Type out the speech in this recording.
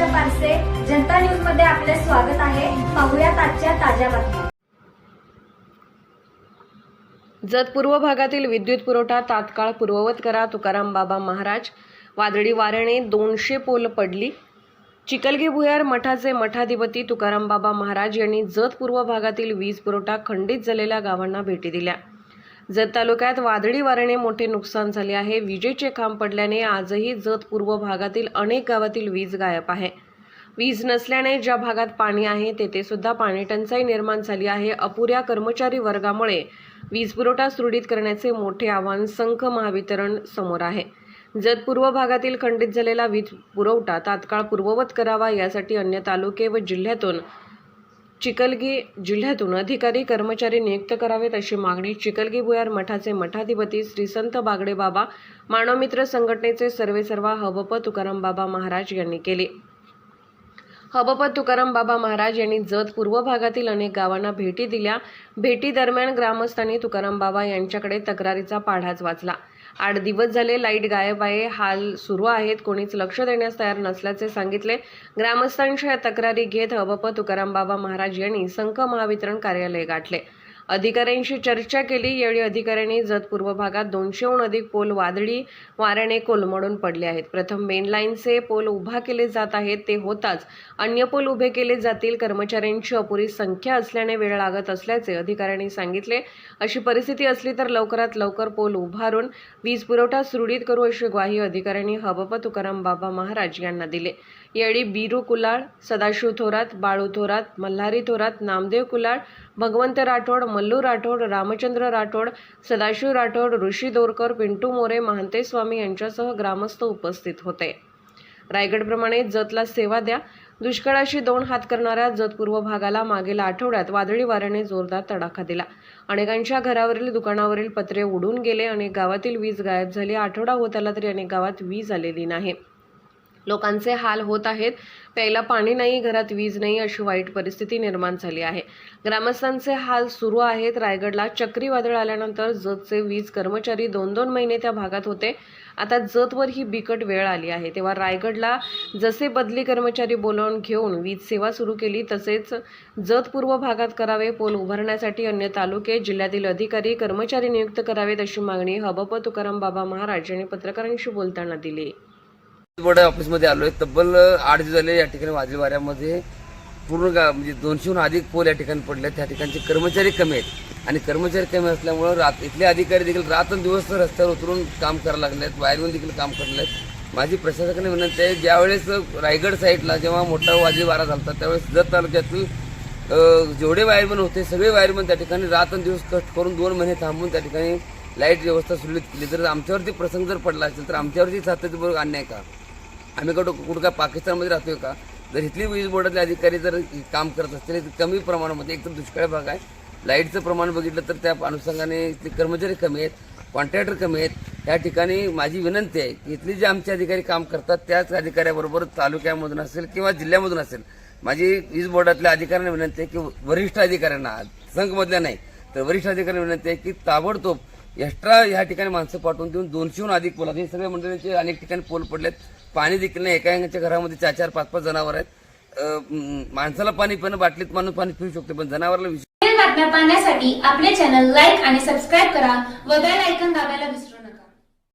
आरसे जनता न्यूजमध्ये आपले स्वागत आहे. पाहुयात आजच्या ताज्या बातम्या. जत पूर्व भागातील विद्युत पुरवठा तात्काळ पूर्ववत करा तुकाराम बाबा महाराज. वादळी वाऱ्याने दोनशे पोल पडली. चिकलगी भुयार मठाचे मठाधिपती तुकाराम बाबा महाराज यांनी जत पूर्व भागातील वीज पुरवठा खंडित झालेल्या गावांना भेटी दिल्या. जत तालुक्यात वादळी वाऱ्याने मोठे नुकसान झाले आहे. विजेचे खांब पडल्याने आजही जत पूर्व भागातील अनेक गावातील वीज गायब आहे. वीज नसल्याने ज्या भागात पाणी आहे तेथे सुद्धा पाणी टंचाई निर्माण झाली आहे. अपुऱ्या कर्मचारी वर्गामुळे वीज पुरवठा सुरळीत करण्याचे मोठे आव्हान संख महावितरण समोर आहे. जत पूर्व भागातील खंडित झालेला वीज पुरवठा तात्काळ पूर्ववत करावा यासाठी अन्य तालुके व जिल्ह्यातून चिकलगी जिल्ह्यातून अधिकारी कर्मचारी नियुक्त करावेत अशी मागणी चिकलगी भुयार मठाचे मठाधिपती श्री संत बागडे बाबा मानवमित्र संघटनेचे सर्वेसर्वा हबप तुकाराम बाबा महाराज यांनी केली. हबपत तुकाराम बाबा महाराज यांनी जत पूर्व भागातील अनेक गावांना भेटी दिल्या. भेटी दरम्यान ग्रामस्थांनी तुकाराम बाबा यांच्याकडे तक्रारीचा पाढाच वाचला. आठ दिवस झाले लाइट गायब आहे हाल सुरू आहेत कोणीच लक्ष देण्यास तयार नसल्याचे सांगितले. ग्रामस्थांच्या या तक्रारी घेत हबप तुकाराम बाबा महाराज यांनी संख महावितरण कार्यालय गाठले. अधिकाऱ्यांशी चर्चा केली. यावेळी अधिकाऱ्यांनी जत पूर्व भागात दोनशेहून अधिक पोल वादळी वाऱ्याने कोलमडून पडले आहेत. प्रथम मेन लाईनचे पोल उभा केले जात आहेत. ते होताच अन्य पोल उभे केले जातील. कर्मचाऱ्यांची अपुरी संख्या असल्याने वेळ लागत असल्याचे अधिकाऱ्यांनी सांगितले. अशी परिस्थिती असली तर लवकरात लवकर पोल उभारून वीज पुरवठा सुरळीत करू अशी ग्वाही अधिकाऱ्यांनी हबप तुकाराम बाबा महाराज यांना दिले. यावेळी बीरू कुलाळ सदाशिव थोरात बाळू थोरात मल्हारी थोरात नामदेव कुलाळ भगवंत राठोड मल्लू राठोड रामचंद्र राठोड सदाशिव राठोड ऋषी दोरकर पिंटू मोरे महांतेस्वामी यांच्यासह ग्रामस्थ उपस्थित होते. रायगडप्रमाणे जतला सेवा द्या. दुष्काळाशी दोन हात करणाऱ्या जत पूर्व भागाला मागील आठवड्यात वादळी वाऱ्याने जोरदार तडाखा दिला. अनेकांच्या घरावरील दुकानावरील पत्रे उडून गेले. अनेक गावातील वीज गायब झाली. आठवडा होत आला तरी अनेक गावात वीज आलेली नाही. लोकांचे हाल होत आहेत. प्यायला पाणी नाही घरात वीज नाही अशी वाईट परिस्थिती निर्माण झाली आहे. ग्रामस्थांचे हाल सुरू आहेत. रायगडला चक्रीवादळ आल्यानंतर जतचे वीज कर्मचारी दोन दोन महिने त्या भागात होते. आता जतवर ही बिकट वेळ आली आहे. तेव्हा रायगडला जसे बदली कर्मचारी बोलावून घेऊन वीज सेवा सुरू केली तसेच जत पूर्व भागात करावे पोल उभारण्यासाठी अन्य तालुके जिल्ह्यातील अधिकारी कर्मचारी नियुक्त करावेत अशी मागणी हबप तुकाराम बाबा महाराज यांनी पत्रकारांशी बोलताना दिली. बोर्ड ऑफिसमध्ये आलोय. तब्बल आठ दिवस झाले या ठिकाणी वादळी वाऱ्यामध्ये पूर्ण गा म्हणजे दोनशेहून अधिक पोल या ठिकाणी पडले त्या ठिकाणचे कर्मचारी कमी आहेत. आणि कर्मचारी कमी असल्यामुळं रात इथले अधिकारी देखील रात्रंदिवस रस्त्यावर उतरून काम करायला लागले आहेत बाहेरून देखील काम करले आहेत माझी प्रशासकाने विनंती आहे ज्यावेळेस रायगड साईडला जेव्हा मोठा वादळी वारा झाला त्यावेळेस जत तालुक्यातील जेवढे वायरमन होते सगळे वायरमन त्या ठिकाणी रात्रंदिवस कष्ट करून दोन महिने थांबून त्या ठिकाणी लाइट व्यवस्था सुरळीत केली. जर आमच्यावरती प्रसंग जर पडला असेल तर आमच्यावरती सातत्यपूर्वक अन्याय का आम्ही कुठं कुठं काय पाकिस्तानमध्ये राहतोय का? जर इथली वीज बोर्डातले अधिकारी जर काम करत असतील तर कमी प्रमाणामध्ये एकदम दुष्काळी भाग आहे. लाईटचं प्रमाण बघितलं तर त्या अनुषंगाने इथले कर्मचारी कमी आहेत कॉन्ट्रॅक्टर कमी आहेत. या ठिकाणी माझी विनंती आहे की इथले जे आमचे अधिकारी काम करतात त्याच अधिकाऱ्याबरोबर तालुक्यामधून असेल किंवा जिल्ह्यामधून असेल माझी वीज बोर्डातल्या अधिकाऱ्यांना विनंती आहे की वरिष्ठ अधिकाऱ्यांना संघमधल्या नाही तर वरिष्ठ अधिकाऱ्यांना विनंती आहे की ताबडतोब एक्स्ट्रा या ठिकाणी माणसं पाठवून देऊन दोनशेहून अधिक पोल आहेत. हे सगळ्या मंडळींचे अनेक ठिकाणी पोल पडलेत. पाणी देखील नाही. एका एकाच्या घरामध्ये चार चार पाच पाच जनावर आहेत माणसाला पाणी पिणं बाटलीत माणूस पाणी पिऊ शकतो पण जनावरला विषय बातम्या पाहण्यासाठी आपले चॅनल लाईक आणि सबस्क्राईब करा व बेल ऐकन दाबायला विसरू